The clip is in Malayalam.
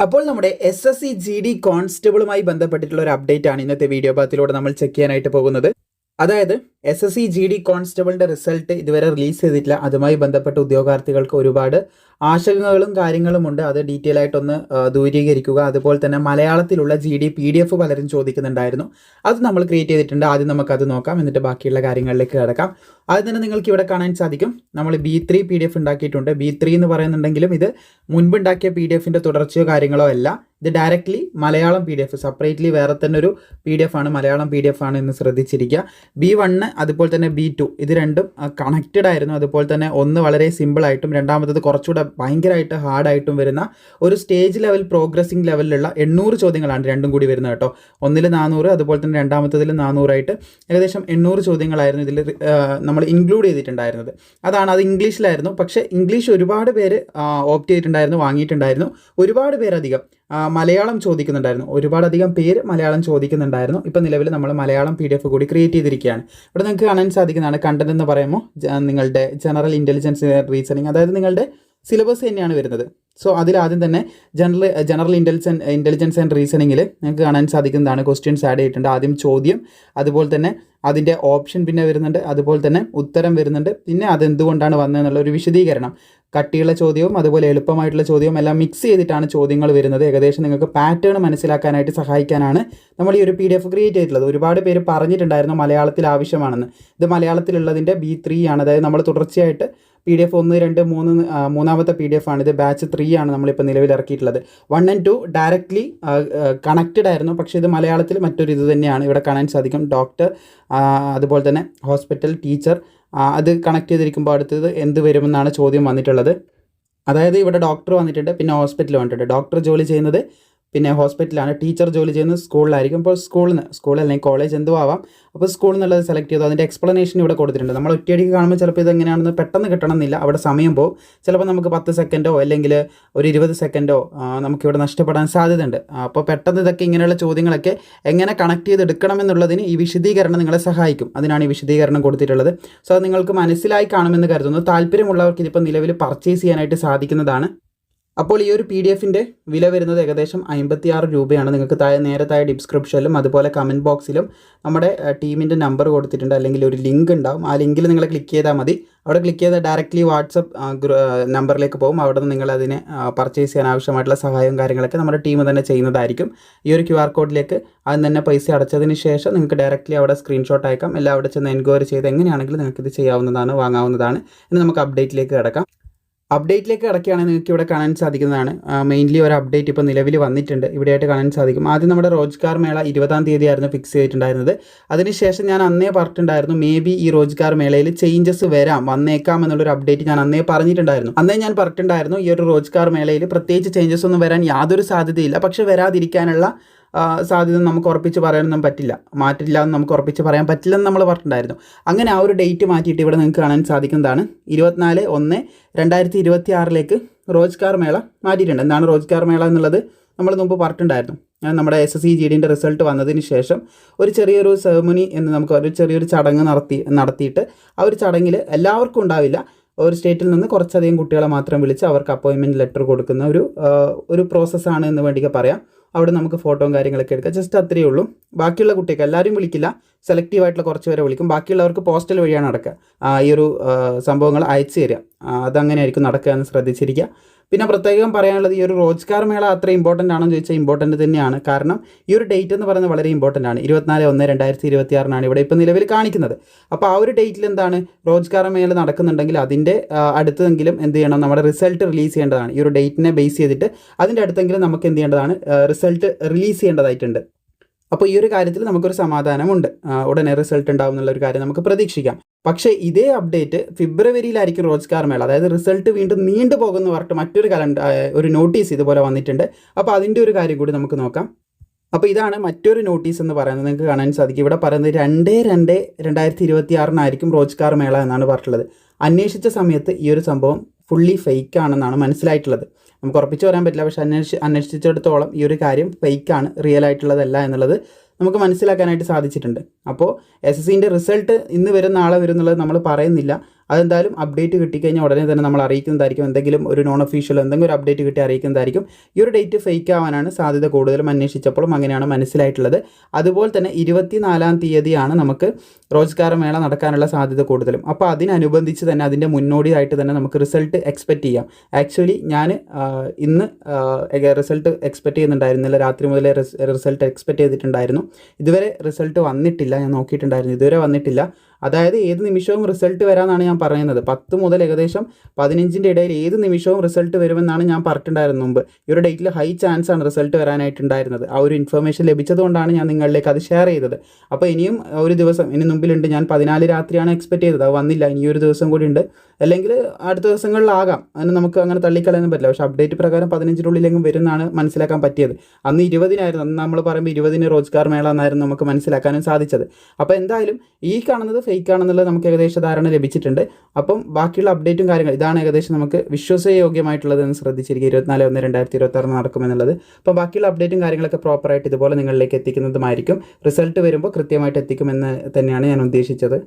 അപ്പോൾ നമ്മുടെ S S C G D കോൺസ്റ്റബിളുമായി ബന്ധപ്പെട്ടിട്ടുള്ള ഒരു അപ്ഡേറ്റ് ആണ് ഇന്നത്തെ വീഡിയോ ഭാഗത്തിലൂടെ നമ്മൾ ചെക്ക് ചെയ്യാനായിട്ട് പോകുന്നത്. അതായത് S S C G D കോൺസ്റ്റബിളിന്റെ result ഇതുവരെ റിലീസ് ചെയ്തിട്ടില്ല. അതുമായി ബന്ധപ്പെട്ട ഉദ്യോഗാർത്ഥികൾക്ക് ഒരുപാട് ആശങ്കകളും കാര്യങ്ങളും ഉണ്ട്. അത് ഡീറ്റെയിൽ ആയിട്ടൊന്ന് ദൂരീകരിക്കുക. അതുപോലെ തന്നെ മലയാളത്തിലുള്ള G D P D F പലരും ചോദിക്കുന്നുണ്ടായിരുന്നു. അത് നമ്മൾ ക്രിയേറ്റ് ചെയ്തിട്ടുണ്ട്. ആദ്യം നമുക്കത് നോക്കാം. എന്നിട്ട് ബാക്കിയുള്ള കാര്യങ്ങളിലേക്ക് കിടക്കാം. ആദ്യം തന്നെ നിങ്ങൾക്ക് ഇവിടെ കാണാൻ സാധിക്കും. നമ്മൾ B three P D F ഉണ്ടാക്കിയിട്ടുണ്ട്. ബി ത്രീ എന്ന് പറയുന്നുണ്ടെങ്കിലും ഇത് മുൻപ് ഉണ്ടാക്കിയ പി ഡി എഫിന്റെ തുടർച്ചയോ കാര്യങ്ങളോ അല്ല. ഇത് directly Malayalam P D F separately വേറെ തന്നെ ഒരു പി ഡി എഫ് ആണ്. മലയാളം പി ഡി എഫ് ആണ് എന്ന് ശ്രദ്ധിച്ചിരിക്കുക. ബി വണ്ണ് അതുപോലെ തന്നെ ബി ടു ഇത് രണ്ടും കണക്റ്റഡ് ആയിരുന്നു. അതുപോലെ തന്നെ ഒന്ന് വളരെ സിമ്പിൾ ആയിട്ടും രണ്ടാമത്തത് കുറച്ചുകൂടെ ഭയങ്കരമായിട്ട് ഹാർഡായിട്ടും വരുന്ന ഒരു സ്റ്റേജ് ലെവൽ പ്രോഗ്രസിംഗ് ലെവലിലുള്ള എണ്ണൂറ് ചോദ്യങ്ങളാണ് രണ്ടും കൂടി വരുന്നത് കേട്ടോ. ഒന്നിൽ നാനൂറ് അതുപോലെ തന്നെ രണ്ടാമത്തതിൽ നാനൂറായിട്ട് ഏകദേശം എണ്ണൂറ് ചോദ്യങ്ങളായിരുന്നു ഇതിൽ നമ്മൾ ഇൻക്ലൂഡ് ചെയ്തിട്ടുണ്ടായിരുന്നത്. അതാണ് അത് ഇംഗ്ലീഷിലായിരുന്നു. പക്ഷേ ഇംഗ്ലീഷ് ഒരുപാട് പേര് ഓപ്റ്റ് ചെയ്തിട്ടുണ്ടായിരുന്നു വാങ്ങിയിട്ടുണ്ടായിരുന്നു. ഒരുപാട് പേരധികം മലയാളം ചോദിക്കുന്നുണ്ടായിരുന്നു. ഒരുപാടധികം പേര് മലയാളം ചോദിക്കുന്നുണ്ടായിരുന്നു. ഇപ്പം നിലവിൽ നമ്മൾ മലയാളം പി ഡി എഫ് കൂടി ക്രിയേറ്റ് ചെയ്തിരിക്കുകയാണ്. ഇവിടെ നിങ്ങൾക്ക് കാണാൻ സാധിക്കുന്നതാണ് കണ്ടന്റ് എന്ന് പറയുമ്പോൾ നിങ്ങളുടെ ജനറൽ ഇന്റലിജൻസ് റീസണിങ് അതായത് നിങ്ങളുടെ സിലബസ് തന്നെയാണ് വരുന്നത്. സോ അതിലാദ്യം തന്നെ general general intelligence intelligence and റീസണിങ്ങിൽ നിങ്ങൾക്ക് കാണാൻ സാധിക്കുന്നതാണ്. ക്വസ്റ്റ്യൻസ് ആഡ് ചെയ്തിട്ടുണ്ട്. ആദ്യം ചോദ്യം അതുപോലെ തന്നെ അതിന്റെ ഓപ്ഷൻ പിന്നെ വരുന്നുണ്ട്. അതുപോലെ തന്നെ ഉത്തരം വരുന്നുണ്ട്. പിന്നെ അതെന്തുകൊണ്ടാണ് വന്നതെന്നുള്ള ഒരു വിശദീകരണം. കട്ടിയുള്ള ചോദ്യവും അതുപോലെ എളുപ്പമായിട്ടുള്ള ചോദ്യവും എല്ലാം മിക്സ് ചെയ്തിട്ടാണ് ചോദ്യങ്ങൾ വരുന്നത്. ഏകദേശം നിങ്ങൾക്ക് പാറ്റേൺ മനസ്സിലാക്കാനായിട്ട് സഹായിക്കാനാണ് നമ്മൾ ഈ ഒരു പി ഡി എഫ് ക്രിയേറ്റ് ചെയ്തിട്ടുള്ളത്. ഒരുപാട് പേര് പറഞ്ഞിട്ടുണ്ടായിരുന്നു മലയാളത്തിൽ ആവശ്യമാണെന്ന്. ഇത് മലയാളത്തിലുള്ളതിന്റെ ബി ത്രീ ആണ്. അതായത് നമ്മൾ തുടർച്ചയായിട്ട് പി ഡി എഫ് ഒന്ന് രണ്ട് മൂന്ന് മൂന്നാമത്തെ പി ഡി എഫ് ആണ് ഇത് ബാച്ച് ത്രീ ആണ് നമ്മളിപ്പോൾ നിലവിൽ ഇറക്കിയിട്ടുള്ളത്. One and two directly connected ആയിരുന്നു. പക്ഷേ ഇത് മലയാളത്തിൽ മറ്റൊരു ഇത് തന്നെയാണ്. ഇവിടെ കാണാൻ സാധിക്കും. ഡോക്ടർ അതുപോലെ തന്നെ ഹോസ്പിറ്റൽ ടീച്ചർ അത് കണക്ട് ചെയ്തിരിക്കുമ്പോൾ അടുത്തത് എന്ത് വരുമെന്നാണ് ചോദ്യം വന്നിട്ടുള്ളത്. അതായത് ഇവിടെ ഡോക്ടർ വന്നിട്ടുണ്ട് പിന്നെ ഹോസ്പിറ്റൽ വന്നിട്ടുണ്ട്. ഡോക്ടർ ജോലി ചെയ്യുന്നത് പിന്നെ ഹോസ്പിറ്റലാണ് ടീച്ചർ ജോലി ചെയ്യുന്നത് സ്കൂളിലായിരിക്കും. അപ്പോൾ സ്കൂളിൽ നിന്ന് സ്കൂൾ അല്ലെങ്കിൽ കോളേജ് എന്തോ ആവാം. അപ്പോൾ സ്കൂളിൽ നിന്നുള്ളത് സെലക്ട് ചെയ്തു. അതിന്റെ എക്സ്പ്ലനേഷൻ ഇവിടെ കൊടുത്തിട്ടുണ്ട്. നമ്മൾ ഒറ്റയടിക്ക് കാണുമ്പോൾ ചിലപ്പോൾ ഇത് എങ്ങനെയാണെന്ന് പെട്ടെന്ന് കിട്ടണമെന്നില്ല. അവിടെ സമയം പോകും. ചിലപ്പോൾ നമുക്ക് പത്ത് സെക്കൻഡോ അല്ലെങ്കിൽ ഒരു ഇരുപത് സെക്കൻഡോ നമുക്കിവിടെ നഷ്ടപ്പെടാൻ സാധ്യതയുണ്ട്. അപ്പോൾ പെട്ടെന്ന് ഇതൊക്കെ ഇങ്ങനെയുള്ള ചോദ്യങ്ങളൊക്കെ എങ്ങനെ കണക്ട് ചെയ്തെടുക്കണം എന്നുള്ളതിന് ഈ വിശദീകരണം നിങ്ങളെ സഹായിക്കും. അതിനാണ് ഈ വിശദീകരണം കൊടുത്തിട്ടുള്ളത്. സോ അത് നിങ്ങൾക്ക് മനസ്സിലായി കാണുമെന്ന് കരുതുന്നു. താല്പര്യമുള്ളവർക്ക് ഇതിപ്പോൾ നിലവിൽ പർച്ചേസ് ചെയ്യാനായിട്ട് സാധിക്കുന്നതാണ്. അപ്പോൾ ഈ ഒരു പി ഡി എഫിന്റെ വില വരുന്നത് ഏകദേശം അമ്പത്തിയാറ് രൂപയാണ്. നിങ്ങൾക്ക് താഴെ നേരെ താഴെ ഡിസ്ക്രിപ്ഷനിലും അതുപോലെ കമന്റ് ബോക്സിലും നമ്മുടെ ടീമിന്റെ നമ്പർ കൊടുത്തിട്ടുണ്ട്. അല്ലെങ്കിൽ ഒരു ലിങ്ക് ഉണ്ടാവും. ആ ലിങ്കിൽ നിങ്ങൾ ക്ലിക്ക് ചെയ്താൽ മതി. അവിടെ ക്ലിക്ക് ചെയ്താൽ ഡയറക്റ്റ്ലി വാട്സപ്പ് നമ്പറിലേക്ക് പോകും. അവിടെ നിന്ന് നിങ്ങൾ അതിനെ പർച്ചേസ് ചെയ്യാൻ ആവശ്യമായിട്ടുള്ള സഹായവും കാര്യങ്ങളൊക്കെ നമ്മുടെ ടീം തന്നെ ചെയ്യുന്നതായിരിക്കും. ഈ ഒരു ക്യു ആർ കോഡിലേക്ക് അതിന് തന്നെ പൈസ അടച്ചതിന് ശേഷം നിങ്ങൾക്ക് ഡയറക്റ്റ്ലി അവിടെ സ്ക്രീൻഷോട്ട് അയക്കാം. എല്ലാം അവിടെ ചെന്ന് എൻക്വയറി ചെയ്ത് എങ്ങനെയാണെങ്കിലും നിങ്ങൾക്ക് ഇത് ചെയ്യാവുന്നതാണ് വാങ്ങാവുന്നതാണ് ഇനി നമുക്ക് അപ്ഡേറ്റിലേക്ക് കിടക്കാം. അപ്ഡേറ്റിലേക്ക് കിടക്കുകയാണെങ്കിൽ നിങ്ങൾക്ക് ഇവിടെ കാണാൻ സാധിക്കുന്നതാണ്. മെയിൻലി ഒരു അപ്ഡേറ്റ് ഇപ്പോൾ നിലവിൽ വന്നിട്ടുണ്ട്. ഇവിടെയായിട്ട് കാണാൻ സാധിക്കും. ആദ്യം നമ്മുടെ റോജ്ഗാർ മേള ഇരുപതാം തീയതി ആയിരുന്നു ഫിക്സ് ചെയ്തിട്ടുണ്ടായിരുന്നത്. അതിനുശേഷം ഞാൻ അന്നേ പറഞ്ഞിട്ടുണ്ടായിരുന്നു മേ ബി ഈ റോജ്ഗാർ മേളയിൽ ചേഞ്ചസ് വരാം വന്നേക്കാം എന്നുള്ളൊരു അപ്ഡേറ്റ് ഞാൻ അന്നേ പറഞ്ഞിട്ടുണ്ടായിരുന്നു. അന്നേ ഞാൻ പറഞ്ഞിട്ടുണ്ടായിരുന്നു ഈ ഒരു റോജ്ഗാർ മേളയിൽ പ്രത്യേകിച്ച് ചേഞ്ചസ് ഒന്നും വരാൻ യാതൊരു സാധ്യതയില്ല. പക്ഷേ വരാതിരിക്കാനുള്ള സാധ്യത നമുക്ക് ഉറപ്പിച്ച് പറയാനൊന്നും പറ്റില്ല. മാറ്റില്ല എന്ന് നമുക്ക് ഉറപ്പിച്ച് പറയാൻ പറ്റില്ലെന്ന് നമ്മൾ പറഞ്ഞിട്ടുണ്ടായിരുന്നു. അങ്ങനെ ആ ഒരു ഡേറ്റ് മാറ്റിയിട്ട് ഇവിടെ നിങ്ങൾക്ക് കാണാൻ സാധിക്കുന്നതാണ്. ഇരുപത്തിനാല് ഒന്ന് രണ്ടായിരത്തി ഇരുപത്തി ആറിലേക്ക് റോജ്ഗാർ മേള മാറ്റിയിട്ടുണ്ട്. എന്താണ് റോജ്ഗാർ മേള എന്നുള്ളത് നമ്മൾ മുമ്പ് പറഞ്ഞിട്ടുണ്ടായിരുന്നു. നമ്മുടെ എസ് എസ് സി ജി ഡിന്റെ റിസൾട്ട് വന്നതിന് ശേഷം ഒരു ചെറിയൊരു സെറമണി എന്ന് നമുക്ക് ഒരു ചെറിയൊരു ചടങ്ങ് നടത്തി നടത്തിയിട്ട് ആ ഒരു ചടങ്ങിൽ എല്ലാവർക്കും ഉണ്ടാവില്ല. ഒരു സ്റ്റേറ്റിൽ നിന്ന് കുറച്ചധികം കുട്ടികളെ മാത്രം വിളിച്ച് അവർക്ക് അപ്പോയിൻമെന്റ് ലെറ്റർ കൊടുക്കുന്ന ഒരു ഒരു പ്രോസസ്സാണ് എന്ന് വേണ്ടിയൊക്കെ പറയാം. അവിടെ നമുക്ക് ഫോട്ടോയും കാര്യങ്ങളൊക്കെ എടുക്കാം. ജസ്റ്റ് അത്രയേ ഉള്ളൂ. ബാക്കിയുള്ള കുട്ടികൾക്ക് എല്ലാവരും വിളിക്കില്ല. സെലക്റ്റീവ് ആയിട്ടുള്ള കുറച്ച് പേരെ വിളിക്കും. ബാക്കിയുള്ളവർക്ക് പോസ്റ്റൽ വഴിയാണ് നടക്കുക. ഈ ഒരു സംഭവങ്ങൾ അയച്ചു തരിക. അതങ്ങനെയായിരിക്കും നടക്കുക എന്ന് ശ്രദ്ധിച്ചിരിക്കുക. പിന്നെ പ്രത്യേകം പറയാനുള്ളത് ഈ ഒരു റോജ്ഗാർ മേള അത്ര ഇമ്പോർട്ടന്റ് ആണെന്ന് ചോദിച്ചാൽ ഇമ്പോർട്ടന്റ് തന്നെയാണ്. കാരണം ഈ ഒരു ഡേറ്റ് എന്ന് പറയുന്നത് വളരെ ഇമ്പോർട്ടന്റ് ആണ്. ഇരുപത്തിനാല് ഒന്ന് രണ്ടായിരത്തി ഇരുപത്തി ആറിനാണ് ഇവിടെ ഇപ്പോൾ നിലവിൽ കാണിക്കുന്നത്. അപ്പോൾ ആ ഒരു ഡേറ്റിൽ എന്താണ് റോജ്ഗാർ മേള നടക്കുന്നുണ്ടെങ്കിൽ അതിന്റെ അടുത്തെങ്കിലും എന്ത് ചെയ്യണം? നമ്മുടെ റിസൾട്ട് റിലീസ് ചെയ്യേണ്ടതാണ്. ഈ ഒരു ഡേറ്റിനെ ബേസ് ചെയ്തിട്ട് അതിന്റെ അടുത്തെങ്കിലും നമുക്ക് എന്ത് ചെയ്യേണ്ടതാണ്? റിസൾട്ട് റിലീസ് ചെയ്യേണ്ടതായിട്ടുണ്ട്. അപ്പോൾ ഈ ഒരു കാര്യത്തിൽ നമുക്കൊരു സമാധാനമുണ്ട്. ഉടനെ റിസൾട്ട് ഉണ്ടാവും എന്നുള്ള ഒരു കാര്യം നമുക്ക് പ്രതീക്ഷിക്കാം. പക്ഷേ ഇതേ അപ്ഡേറ്റ് ഫെബ്രുവരിയിലായിരിക്കും റോജ്ഗാർ മേള അതായത് റിസൾട്ട് വീണ്ടും നീണ്ടു പോകുന്ന പറഞ്ഞിട്ട് മറ്റൊരു കലണ്ടർ ഒരു നോട്ടീസ് ഇതുപോലെ വന്നിട്ടുണ്ട്. അപ്പോൾ അതിന്റെ ഒരു കാര്യം കൂടി നമുക്ക് നോക്കാം. അപ്പോൾ ഇതാണ് മറ്റൊരു നോട്ടീസ് എന്ന് പറയുന്നത്. നിങ്ങൾക്ക് കാണാൻ സാധിക്കും. ഇവിടെ പറയുന്നത് രണ്ട് രണ്ട് രണ്ടായിരത്തി ഇരുപത്തി ആറിനായിരിക്കും മേള എന്നാണ് പറഞ്ഞിട്ടുള്ളത്. അന്വേഷിച്ച സമയത്ത് ഈ ഒരു സംഭവം ഫുള്ളി ഫേക്ക് ആണെന്നാണ് മനസ്സിലായിട്ടുള്ളത്. നമുക്ക് ഉറപ്പിച്ച് പറയാൻ പറ്റില്ല പക്ഷേ അന്വേഷിച്ച് അന്വേഷിച്ചിടത്തോളം ഈ ഒരു കാര്യം ഫേക്ക് ആണ് റിയൽ ആയിട്ടുള്ളതല്ല എന്നുള്ളത് നമുക്ക് മനസ്സിലാക്കാനായിട്ട് സാധിച്ചിട്ടുണ്ട്. അപ്പോൾ എസ് എസ് സിന്റെ റിസൾട്ട് ഇന്ന് വരും നാളെ വരും എന്നുള്ളത് നമ്മൾ പറയുന്നില്ല. അതെന്തായാലും അപ്ഡേറ്റ് കിട്ടിക്കഴിഞ്ഞാൽ ഉടനെ തന്നെ നമ്മൾ അറിയിക്കുന്നതായിരിക്കും. എന്തെങ്കിലും ഒരു നോൺ ഒഫീഷ്യൽ എന്തെങ്കിലും ഒരു അപ്ഡേറ്റ് കിട്ടി അറിയിക്കുന്നതായിരിക്കും. ഈ ഒരു ഡേറ്റ് ഫേക്ക് ആവാനാണ് സാധ്യത കൂടുതലും അന്വേഷിച്ചപ്പോഴും അങ്ങനെയാണ് മനസ്സിലായിട്ടുള്ളത്. അതുപോലെ തന്നെ ഇരുപത്തിനാലാം തീയതിയാണ് നമുക്ക് റോസ്ഗാർ മേള നടക്കാനുള്ള സാധ്യത കൂടുതലും. അപ്പോൾ അതിനനുബന്ധിച്ച് തന്നെ അതിന്റെ മുന്നോടിയായിട്ട് തന്നെ നമുക്ക് റിസൾട്ട് എക്സ്പെക്റ്റ് ചെയ്യാം. ആക്ച്വലി ഞാൻ ഇന്ന് റിസൾട്ട് എക്സ്പെക്റ്റ് ചെയ്യുന്നുണ്ടായിരുന്നില്ല. രാത്രി മുതലേ റിസൾട്ട് എക്സ്പെക്റ്റ് ചെയ്തിട്ടുണ്ടായിരുന്നു. ഇതുവരെ റിസൾട്ട് വന്നിട്ടില്ല. ഞാൻ നോക്കിയിട്ടുണ്ടായിരുന്നു. ഇതുവരെ വന്നിട്ടില്ല. അതായത് ഏത് നിമിഷവും റിസൾട്ട് വരാമെന്നാണ് ഞാൻ പറയുന്നത്. പത്ത് മുതൽ ഏകദേശം പതിനഞ്ചിന്റെ ഇടയിൽ ഏത് നിമിഷവും റിസൾട്ട് വരുമെന്നാണ് ഞാൻ പറഞ്ഞിട്ടുണ്ടായിരുന്നത് മുമ്പ്. ഈ ഒരു ഡേറ്റിൽ ഹൈ ചാൻസ് ആണ് റിസൾട്ട് വരാനായിട്ടുണ്ടായിരുന്നത്. ആ ഒരു ഇൻഫർമേഷൻ ലഭിച്ചതുകൊണ്ടാണ് ഞാൻ നിങ്ങളിലേക്ക് അത് ഷെയർ ചെയ്തത്. അപ്പോൾ ഇനിയും ഒരു ദിവസം ഇനി മുമ്പിലുണ്ട്. ഞാൻ പതിനാല് രാത്രിയാണ് എക്സ്പെക്ട് ചെയ്തത്. അത് വന്നില്ല. ഇനി ഒരു ദിവസം കൂടി ഉണ്ട്. അല്ലെങ്കിൽ അടുത്ത ദിവസങ്ങളിലാകാം. അതിന് നമുക്ക് അങ്ങനെ തള്ളിക്കളയാനും പറ്റില്ല. പക്ഷേ അപ്ഡേറ്റ് പ്രകാരം പതിനഞ്ചിനുള്ളിലെങ്കിലും വരുമെന്നാണ് മനസ്സിലാക്കാൻ പറ്റിയത്. അന്ന് ഇരുപതിനായിരുന്നു. അന്ന് നമ്മൾ പറയുമ്പോൾ ഇരുപതിന് റോജ്ഗാർ മേള എന്നായിരുന്നു നമുക്ക് മനസ്സിലാക്കാനും സാധിച്ചത്. അപ്പോൾ എന്തായാലും ഈ കാണുന്നത് ഫേക്ക് ആണെന്നുള്ളത് നമുക്ക് ഏകദേശം ധാരണ ലഭിച്ചിട്ടുണ്ട്. അപ്പം ബാക്കിയുള്ള അപ്ഡേറ്റും കാര്യങ്ങൾ ഇതാണ് ഏകദേശം നമുക്ക് വിശ്വസയോഗ്യമായിട്ടുള്ളത് എന്ന് ശ്രദ്ധിച്ചിരിക്കുക. ഇരുപത്തിനാല് ഒന്ന് രണ്ടായിരത്തി ഇരുപത്തി ആറ് നടക്കുമെന്നുള്ളത് അപ്പോൾ ബാക്കിയുള്ള അപ്ഡേറ്റും കാര്യങ്ങളൊക്കെ പ്രോപ്പറായിട്ട് ഇതുപോലെ നിങ്ങളിലേക്ക് എത്തിക്കുന്നതുമായിരിക്കും. റിസൾട്ട് വരുമ്പോൾ കൃത്യമായിട്ട് എത്തിക്കുമെന്ന് തന്നെയാണ് ഞാൻ ഉദ്ദേശിച്ചത്.